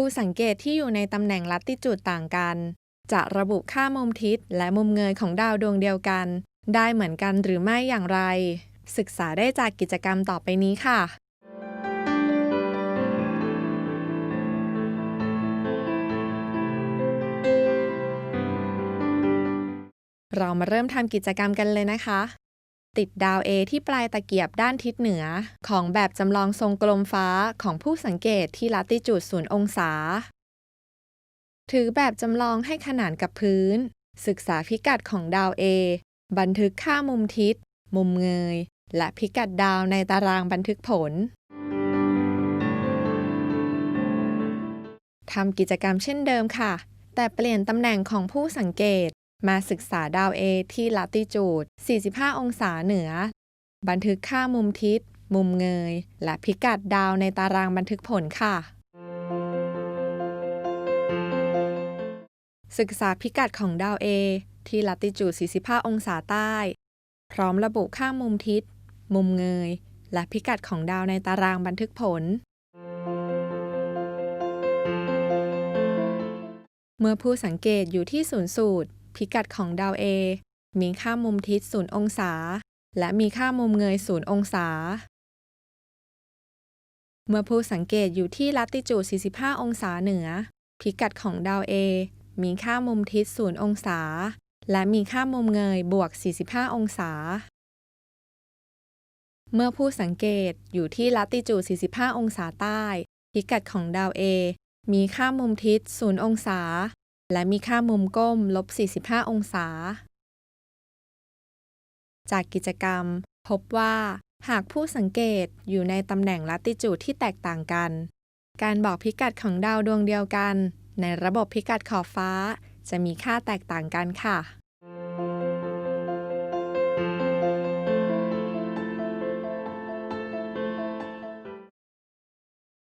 ผู้สังเกตที่อยู่ในตำแหน่งลัติจูดต่างกัน จะระบุค่ามุมทิศและมุมเงยของดาวดวงเดียวกัน ได้เหมือนกันหรือไม่อย่างไร ศึกษาได้จากกิจกรรมต่อไปนี้ค่ะเรามาเริ่มทำกิจกรรมกันเลยนะคะ ติดดาว A ที่ปลายตะเกียบด้านทิศเหนือ ของแบบจำลองทรงกลมฟ้าของผู้สังเกตที่ลัติจูด0องศา ถือแบบจำลองให้ขนานกับพื้น ศึกษาพิกัดของดาว A บันทึกค่ามุมทิศ มุมเงย และพิกัดดาวในตารางบันทึกผลทำกิจกรรมเช่นเดิมค่ะ แต่เปลี่ยนตำแหน่งของผู้สังเกต มาศึกษาดาว A ที่ลัติจูด 45 องศาเหนือ บันทึกค่ามุมทิศ มุมเงย และพิกัดดาวในตารางบันทึกผลค่ะ ศึกษาพิกัดของดาว A ที่ลัติจูด 45 องศาใต้ พร้อมระบุค่ามุมทิศ มุมเงย และพิกัดของดาวในตารางบันทึกผลเมื่อผู้สังเกตอยู่ที่ศูนย์สูตร พิกัดของดาว A มีค่ามุมทิศ0องศา และมีค่ามุมเงย0องศา เมื่อผู้สังเกตอยู่ที่ลัติจูด 45 องศาเหนือ พิกัดของดาว A มีค่ามุมทิศ0องศา และมีค่ามุมเงยบวก 45 องศา เมื่อผู้สังเกตอยู่ที่ลัติจูด 45 องศาใต้ พิกัดของดาว A มีค่ามุมทิศ0องศา และมีค่ามุมก้มลบ 45 องศา จากกิจกรรม พบว่า หากผู้สังเกตอยู่ในตำแหน่งลัติจูดที่แตกต่างกัน การบอกพิกัดของดาวดวงเดียวกัน ในระบบพิกัดขอบฟ้า จะมีค่าแตกต่างกันค่ะ